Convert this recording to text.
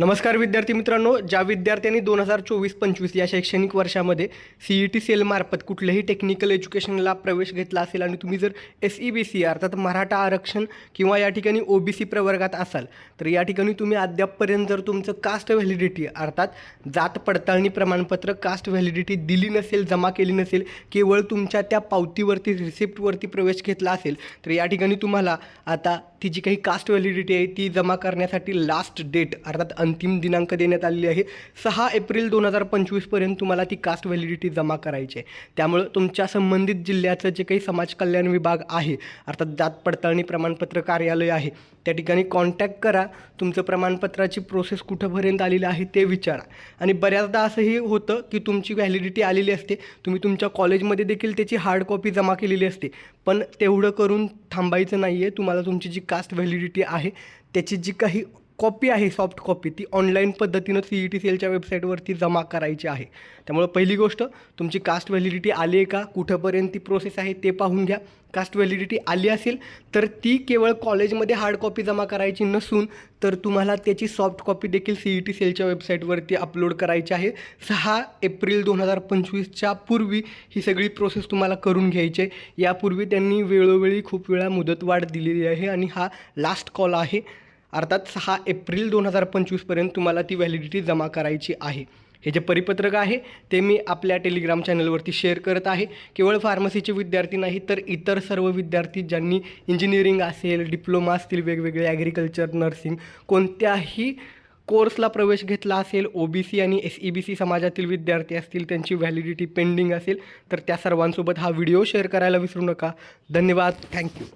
नमस्कार विद्यार्थी मित्रांनो ज्या विद्यार्थ्यांनी दोन हजार चोवीस पंचवीस या शैक्षणिक वर्षामध्ये सी ई टी सेलमार्फत कुठल्याही टेक्निकल एज्युकेशनला प्रवेश घेतला असेल आणि तुम्ही जर एस ई बी सी अर्थात मराठा आरक्षण किंवा या ठिकाणी ओ बी सी प्रवर्गात असाल तर या ठिकाणी तुम्ही अद्यापपर्यंत जर तुमचं कास्ट व्हॅलिडिटी अर्थात जात पडताळणी प्रमाणपत्र कास्ट व्हॅलिडिटी दिली नसेल जमा केली नसेल केवळ तुमच्या त्या पावतीवरती रिसिप्टवरती प्रवेश घेतला असेल तर या ठिकाणी तुम्हाला आता ती जी काही कास्ट व्हॅलिडिटी आहे ती जमा करण्यासाठी लास्ट डेट अर्थात अंतिम दिनांक देण्यात आलेली आहे. सहा एप्रिल दोन हजार पंचवीसपर्यंत तुम्हाला ती कास्ट व्हॅलिडिटी जमा करायची आहे. त्यामुळं तुमच्या संबंधित जिल्ह्याचं जे काही समाज कल्याण विभाग आहे अर्थात जात पडताळणी प्रमाणपत्र कार्यालय आहे त्या ठिकाणी कॉन्टॅक्ट करा. तुमचं प्रमाणपत्राची प्रोसेस कुठंपर्यंत आलेली आहे ते विचारा. आणि बऱ्याचदा असंही होतं की तुमची व्हॅलिडिटी आलेली असते. तुम्ही तुमच्या कॉलेजमध्ये देखील त्याची हार्ड कॉपी जमा केलेली असते. पण तेवढं करून थांबायचं नाही आहे तुम्हाला तुमची जी कास्ट व्हॅलिडिटी आहे त्याची जी काही कॉपी आहे सॉफ्ट कॉपी ती ऑनलाईन पद्धतीनं सी ई टी सेलच्या वेबसाईटवरती जमा करायची आहे. त्यामुळं पहिली गोष्ट तुमची कास्ट व्हॅलिडिटी आली आहे का? कुठंपर्यंत ती प्रोसेस आहे ते पाहून घ्या. कास्ट व्हॅलिडिटी आली असेल तर ती केवळ कॉलेजमध्ये हार्ड कॉपी जमा करायची नसून तर तुम्हाला त्याची सॉफ्ट कॉपी देखील सी ई टी सेलच्या वेबसाईटवरती अपलोड करायची आहे. सहा एप्रिल दोन हजार पंचवीसच्या पूर्वी ही सगळी प्रोसेस तुम्हाला करून घ्यायची आहे. यापूर्वी त्यांनी वेळोवेळी खूप वेळा मुदतवाढ दिलेली आहे आणि हा लास्ट कॉल आहे. अर्थात सहा एप्रिल दोन हजार पंचवीसपर्यंत तुम्हाला ती व्हॅलिडिटी जमा करायची आहे. हे जे परिपत्रक आहे ते मी आपल्या टेलिग्राम चॅनलवरती शेअर करत आहे. केवळ फार्मसीचे विद्यार्थी नाही तर इतर सर्व विद्यार्थी ज्यांनी इंजिनिअरिंग असेल डिप्लोमा असतील वेगवेगळे ॲग्रिकल्चर नर्सिंग कोणत्याही कोर्सला प्रवेश घेतला असेल ओ बी सी आणि एस ई बी सी समाजातील विद्यार्थी असतील त्यांची व्हॅलिडिटी पेंडिंग असेल तर त्या सर्वांसोबत हा व्हिडिओ शेअर करायला विसरू नका. धन्यवाद. थँक्यू